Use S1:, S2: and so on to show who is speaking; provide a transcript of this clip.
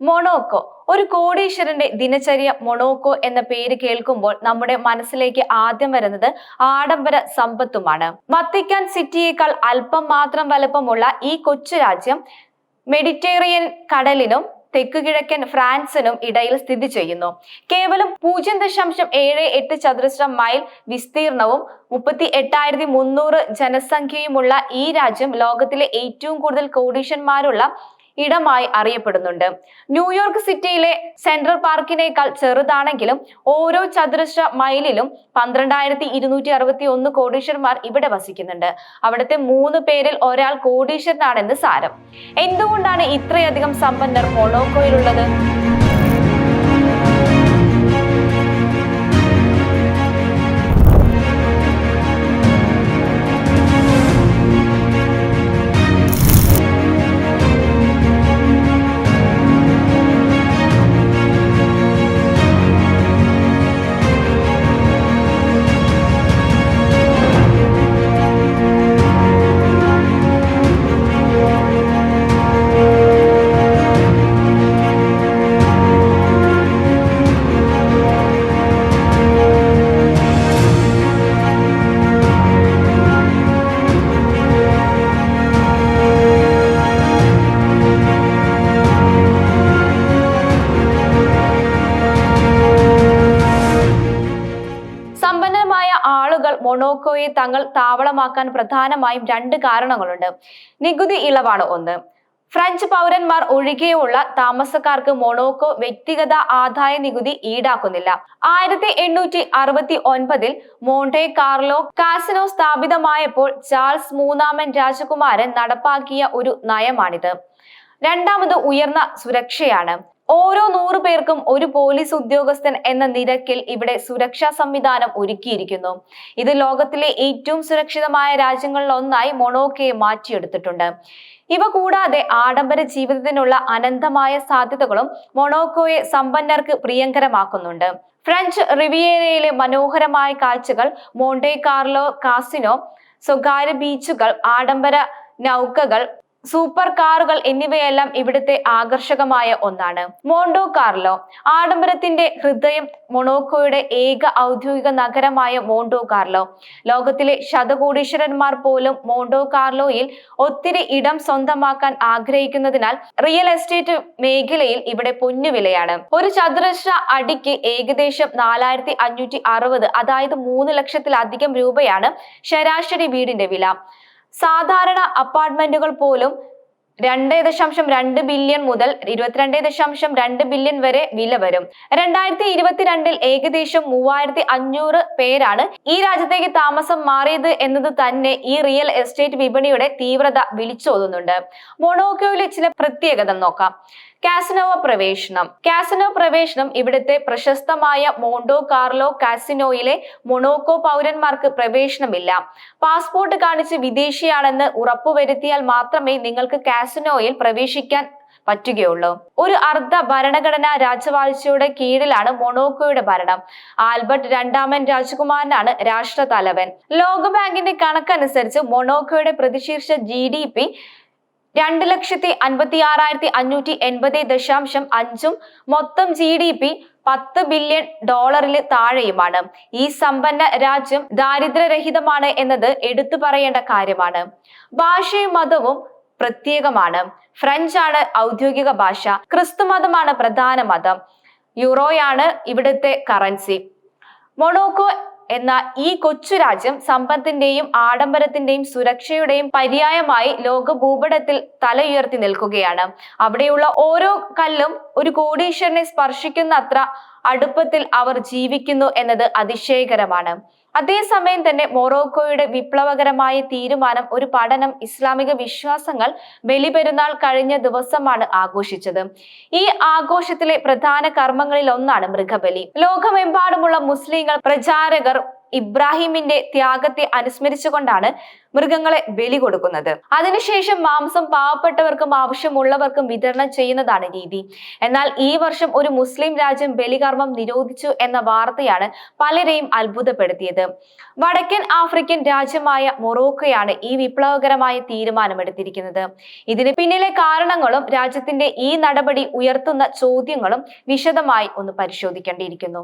S1: Monaco. ഒരു കോടീശ്വരന്റെ ദിനചര്യ Monaco എന്ന പേര് കേൾക്കുമ്പോൾ നമ്മുടെ മനസ്സിലേക്ക് ആദ്യം വരുന്നത് ആഡംബര സമ്പത്തുമാണ്. വത്തിക്കാൻ സിറ്റിയേക്കാൾ അല്പം മാത്രം വലുപ്പമുള്ള ഈ കൊച്ചു രാജ്യം മെഡിറ്റേറിയൻ കടലിനും തെക്കുകിഴക്കൻ ഫ്രാൻസിനും ഇടയിൽ സ്ഥിതി ചെയ്യുന്നു. കേവലം പൂജ്യം ദശാംശം ഏഴ് എട്ട് ചതുരശ്ര മൈൽ വിസ്തീർണവും മുപ്പത്തി എട്ടായിരത്തി മുന്നൂറ് ജനസംഖ്യയുമുള്ള ഈ രാജ്യം ലോകത്തിലെ ഏറ്റവും കൂടുതൽ കോടീശന്മാരുള്ള ഇടമായി അറിയപ്പെടുന്നുണ്ട്. ന്യൂയോർക്ക് സിറ്റിയിലെ സെൻട്രൽ പാർക്കിനേക്കാൾ ചെറുതാണെങ്കിലും ഓരോ ചതുരശ്ര മൈലിലും പന്ത്രണ്ടായിരത്തി ഇരുന്നൂറ്റി അറുപത്തി ഒന്ന് കോടീശ്വരന്മാർ ഇവിടെ വസിക്കുന്നുണ്ട്. അവിടുത്തെ മൂന്ന് പേരിൽ ഒരാൾ കോടീശ്വരനാണെന്ന് സാരം. എന്തുകൊണ്ടാണ് ഇത്രയധികം സമ്പന്നർ മൊണോക്കോയിലുള്ളത്? മൊണോക്കോയെ തങ്ങൾ താവളമാക്കാൻ പ്രധാനമായും രണ്ട് കാരണങ്ങളുണ്ട്. നികുതി ഇളവാണ് ഒന്ന്. ഫ്രഞ്ച് പൗരന്മാർ ഒഴികെയുള്ള താമസക്കാർക്ക് മൊണോക്കോ വ്യക്തിഗത ആദായ നികുതി ഈടാക്കുന്നില്ല. ആയിരത്തി എണ്ണൂറ്റി അറുപത്തി ഒൻപതിൽ മോണ്ടെ കാർലോ കാസിനോ സ്ഥാപിതമായപ്പോൾ ചാൾസ് മൂന്നാമൻ രാജകുമാരൻ നടപ്പാക്കിയ ഒരു നയമാണിത്. രണ്ടാമത് ഉയർന്ന സുരക്ഷയാണ്. ഓരോ നൂറ് പേർക്കും ഒരു പോലീസ് ഉദ്യോഗസ്ഥൻ എന്ന നിരക്കിൽ ഇവിടെ സുരക്ഷാ സംവിധാനം ഒരുക്കിയിരിക്കുന്നു. ഇത് ലോകത്തിലെ ഏറ്റവും സുരക്ഷിതമായ രാജ്യങ്ങളിൽ ഒന്നായി മൊണോക്കയെ മാറ്റിയെടുത്തിട്ടുണ്ട്. ഇവ കൂടാതെ ആഡംബര ജീവിതത്തിനുള്ള അനന്തമായ സാധ്യതകളും മൊണോക്കോയെ സമ്പന്നർക്ക് പ്രിയങ്കരമാക്കുന്നുണ്ട്. ഫ്രഞ്ച് റിവിയേരയിലെ മനോഹരമായ കാഴ്ചകൾ മോണ്ടേ കാർലോ കാസിനോ സ്വകാര്യ ബീച്ചുകൾ ആഡംബര നൗകകൾ സൂപ്പർ കാറുകൾ എന്നിവയെല്ലാം ഇവിടുത്തെ ആകർഷകമായ ഒന്നാണ്. മോണ്ടോ കാർലോ ആഡംബരത്തിന്റെ ഹൃദയം മൊണോക്കോയുടെ ഏക ഔദ്യോഗിക നഗരമായ മോണ്ടോ കാർലോ. ലോകത്തിലെ ശതകോടീശ്വരന്മാർ പോലും മോണ്ടോ കാർലോയിൽ ഒത്തിരി ഇടം സ്വന്തമാക്കാൻ ആഗ്രഹിക്കുന്നതിനാൽ റിയൽ എസ്റ്റേറ്റ് മേഖലയിൽ ഇവിടെ പൊന്നുവിലയാണ്. ഒരു ചതുരശ്ര അടിക്ക് ഏകദേശം നാലായിരത്തി അഞ്ഞൂറ്റി അറുപത് അതായത് മൂന്ന് ലക്ഷത്തിലധികം രൂപയാണ് ശരാശരി വീടിന്റെ വില. സാധാരണ അപ്പാർട്ട്മെന്റുകൾ പോലും രണ്ട് ദശാംശം രണ്ട് ബില്യൺ മുതൽ ഇരുപത്തിരണ്ട് ദശാംശം രണ്ട് ബില്യൺ വരെ വില വരും. രണ്ടായിരത്തി ഇരുപത്തിരണ്ടിൽ ഏകദേശം മൂവായിരത്തി അഞ്ഞൂറ് പേരാണ് ഈ രാജ്യത്തേക്ക് താമസം മാറിയത് എന്നത് തന്നെ ഈ റിയൽ എസ്റ്റേറ്റ് വിപണിയുടെ തീവ്രത വിളിച്ചോതുന്നുണ്ട്. മൊണോക്കോയിലെ ചില പ്രത്യേകത നോക്കാം. കാസിനോവ പ്രവേശനം. കാസിനോ പ്രവേശനം ഇവിടുത്തെ പ്രശസ്തമായ മോണ്ടോ കാർലോ കാസിനോയിലെ മൊണോക്കോ പൗരന്മാർക്ക് പ്രവേശനമില്ല. പാസ്പോർട്ട് കാണിച്ച് വിദേശിയാണെന്ന് ഉറപ്പുവരുത്തിയാൽ മാത്രമേ നിങ്ങൾക്ക് കാസിനോയിൽ പ്രവേശിക്കാൻ പറ്റുകയുള്ളൂ. ഒരു അർദ്ധ ഭരണഘടനാ രാജവാഴ്ചയുടെ കീഴിലാണ് മൊണോക്കോയുടെ ഭരണം. ആൽബർട്ട് രണ്ടാമൻ രാജകുമാരനാണ് രാഷ്ട്ര തലവൻ ലോകബാങ്കിന്റെ കണക്കനുസരിച്ച് മൊണോക്കോയുടെ പ്രതിശീർഷ ജി ഡി പി രണ്ട് ലക്ഷത്തി അൻപത്തി ആറായിരത്തി അഞ്ഞൂറ്റി എൺപത് ദശാംശം അഞ്ചും മൊത്തം ജി ഡി പി പത്ത് ബില്യൺ ഡോളറിൽ താഴെയുമാണ്. ഈ സമ്പന്ന രാജ്യം ദാരിദ്ര്യരഹിതമാണ് എന്നത് എടുത്തു പറയേണ്ട കാര്യമാണ്. ഭാഷയും മതവും പ്രത്യേകമാണ്. ഫ്രഞ്ച് ആണ് ഔദ്യോഗിക ഭാഷ. ക്രിസ്തു മതമാണ് പ്രധാന മതം. യൂറോയാണ് ഇവിടുത്തെ കറൻസി. മൊണോക്കോ എന്ന ഈ കൊച്ചു രാജ്യം സമ്പത്തിന്റെയും ആഡംബരത്തിന്റെയും സുരക്ഷയുടെയും പര്യായമായി ലോക ഭൂപടത്തിൽ തലയുയർത്തി നിൽക്കുകയാണ്. അവിടെയുള്ള ഓരോ കല്ലും ഒരു കോടീശ്വരനെ സ്പർശിക്കുന്ന അത്ര അടുപ്പത്തിൽ അവർ ജീവിക്കുന്നു എന്നത് അതിശയകരമാണ്. അതേസമയം തന്നെ മൊറോക്കോയുടെ വിപ്ലവകരമായ തീരുമാനം ഒരു പഠനം ഇസ്ലാമിക വിശ്വാസങ്ങൾ ബലിപെരുന്നാൾ കഴിഞ്ഞ ദിവസമാണ് ആഘോഷിച്ചത്. ഈ ആഘോഷത്തിലെ പ്രധാന കർമ്മങ്ങളിൽ ഒന്നാണ് മൃഗബലി. ലോകമെമ്പാടുമുള്ള മുസ്ലിങ്ങൾ പ്രചാരകർ ഇബ്രാഹിമിന്റെ ത്യാഗത്തെ അനുസ്മരിച്ചുകൊണ്ടാണ് മൃഗങ്ങളെ ബലി കൊടുക്കുന്നത്. അതിനുശേഷം മാംസം പാവപ്പെട്ടവർക്കും ആവശ്യമുള്ളവർക്കും വിതരണം ചെയ്യുന്നതാണ് രീതി. എന്നാൽ ഈ വർഷം ഒരു മുസ്ലിം രാജ്യം ബലികർമ്മം നിരോധിച്ചു എന്ന വാർത്തയാണ് പലരെയും അത്ഭുതപ്പെടുത്തിയത്. വടക്കൻ ആഫ്രിക്കൻ രാജ്യമായ മൊറോക്കോയാണ് ഈ വിപ്ലവകരമായ തീരുമാനമെടുത്തിരിക്കുന്നത്. ഇതിന് പിന്നിലെ കാരണങ്ങളും രാജ്യത്തിന്റെ ഈ നടപടി ഉയർത്തുന്ന ചോദ്യങ്ങളും വിശദമായി ഒന്ന് പരിശോധിക്കേണ്ടിയിരിക്കുന്നു.